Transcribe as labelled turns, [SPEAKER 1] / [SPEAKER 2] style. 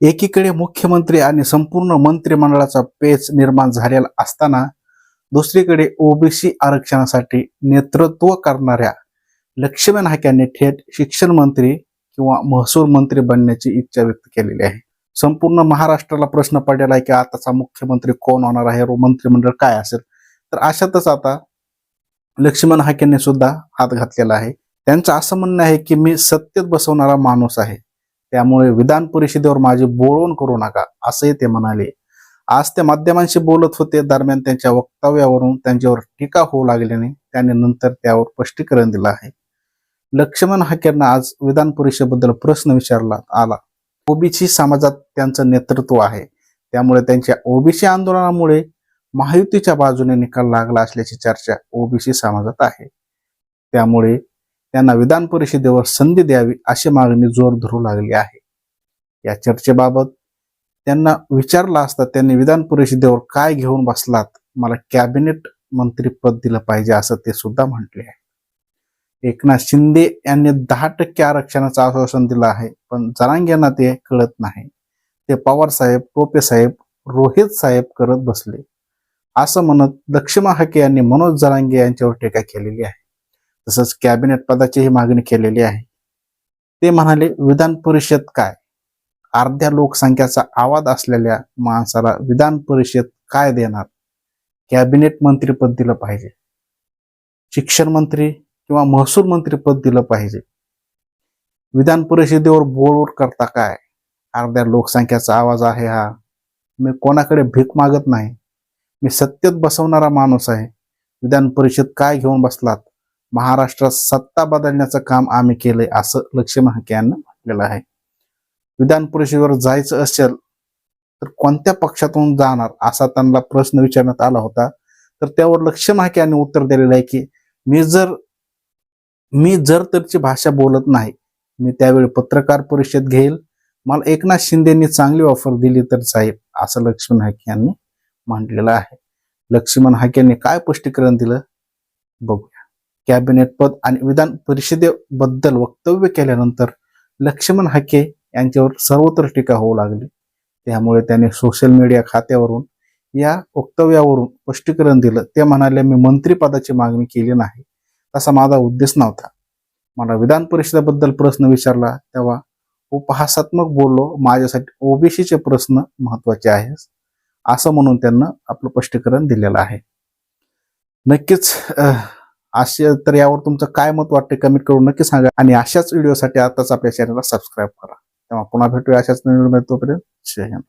[SPEAKER 1] एकीकडे मुख्यमंत्री आणि संपूर्ण मंत्रिमंडळाचा पेच निर्माण झालेला असताना दुसरीकडे ओबीसी आरक्षणासाठी नेतृत्व करणाऱ्या लक्ष्मण हाक्यांनी थेट शिक्षण मंत्री किंवा महसूल मंत्री बनण्याची इच्छा व्यक्त केलेली आहे. संपूर्ण महाराष्ट्राला प्रश्न पडलेला आहे की आताचा मुख्यमंत्री कोण होणार आहे? व मंत्रिमंडळ काय असेल? तर अशातच आता लक्ष्मण हाकेंनी सुद्धा हात घातलेला आहे. त्यांचं असं म्हणणं आहे की मी सत्तेत बसवणारा माणूस आहे. त्यामुळे विधान परिषदेवर माझी बोळवण करू नका असंही ते म्हणाले. आज ते माध्यमांशी बोलत होते दरम्यान त्यांच्या वक्तव्यावरून त्यांच्यावर टीका होऊ लागल्याने त्यांनी नंतर त्यावर स्पष्टीकरण दिलं आहे. लक्ष्मण हाकेंना आज विधान परिषदेबद्दल प्रश्न विचारला आला. ओबीसी समाजात त्यांचं नेतृत्व आहे. त्यामुळे त्यांच्या ओबीसी आंदोलनामुळे महायुतीच्या बाजूने निकाल लागला असल्याची चर्चा ओबीसी समाजात आहे. त्यामुळे त्यांना विधान परिषदेवर संधी द्यावी अशी मागणी जोर धरू लागली आहे. या चर्चेबाबत त्यांना विचारला असता त्यांनी विधान परिषदेवर काय घेऊन बसलात? मला कॅबिनेट मंत्रीपद दिलं पाहिजे असं ते सुद्धा म्हटले आहे. एकनाथ शिंदे यांनी दहा टक्के आरक्षणाचं आश्वासन दिलं आहे पण जरांग्यांना ते कळत नाही. ते पवार साहेब टोपे साहेब रोहित साहेब करत बसले. असं म्हणत लक्ष्मण हके यांनी मनोज जरांगे यांच्यावर टीका केलेली आहे. तसंच कॅबिनेट पदाचीही मागणी केलेली आहे. ते म्हणाले विधान परिषद काय? अर्ध्या लोकसंख्याचा आवाज असलेल्या माणसाला विधान परिषद काय देणार? कॅबिनेट मंत्रीपद दिलं पाहिजे. शिक्षण मंत्री किंवा महसूल मंत्रीपद दिलं पाहिजे. विधान परिषदेवर बोलवड करता काय? अर्ध्या लोकसंख्याचा आवाज आहे हा. मी कोणाकडे भीक मागत नाही. मी सत्तेत बसवणारा माणूस आहे. विधान परिषद काय घेऊन बसलात? महाराष्ट्रात सत्ता बदलण्याचं काम आम्ही केलंय असं लक्ष्मी हाके यांनी म्हटलेलं आहे. विधान परिषदेवर जायचं असेल तर कोणत्या पक्षातून जाणार असा त्यांना प्रश्न विचारण्यात आला होता. तर त्यावर लक्ष्मण हाके यांनी उत्तर दिलेलं आहे की मी जर मी जर तरची भाषा बोलत नाही मी त्यावेळी पत्रकार परिषद घेईल. मला एकनाथ शिंदेनी चांगली ऑफर दिली तर जाईल असं लक्ष्मण हाके यांनी म्हटलेलं आहे. लक्ष्मण हाकेंनी काय स्पष्टीकरण दिलं? बघूया. कॅबिनेट पद आणि विधान परिषदेबद्दल वक्तव्य केल्यानंतर लक्ष्मण हाके यांच्यावर सर्वत्र टीका होऊ लागली. त्यामुळे त्याने सोशल मीडिया खात्यावरून या वक्तव्यावरून स्पष्टीकरण दिलं. ते म्हणाले मी मंत्रीपदाची मागणी केली नाही. तसा माझा उद्देश नव्हता. मला विधान परिषदेबद्दल प्रश्न विचारला. तेव्हा उपहासात्मक बोललो माझ्यासाठी ओबीसीचे प्रश्न महत्त्वाचे आहेत. असं म्हणून त्यांना आपलं स्पष्टीकरण दिलेलं आहे. नक्कीच असे तर यावर तुमचं काय मत वाटते कमेंट करून नक्की सांगा. आणि अशाच व्हिडिओसाठी आताच आपल्या चॅनलला सबस्क्राईब करा. तेव्हा पुन्हा भेटूया अशाच नवीन तोपर्यंत जय हिंद.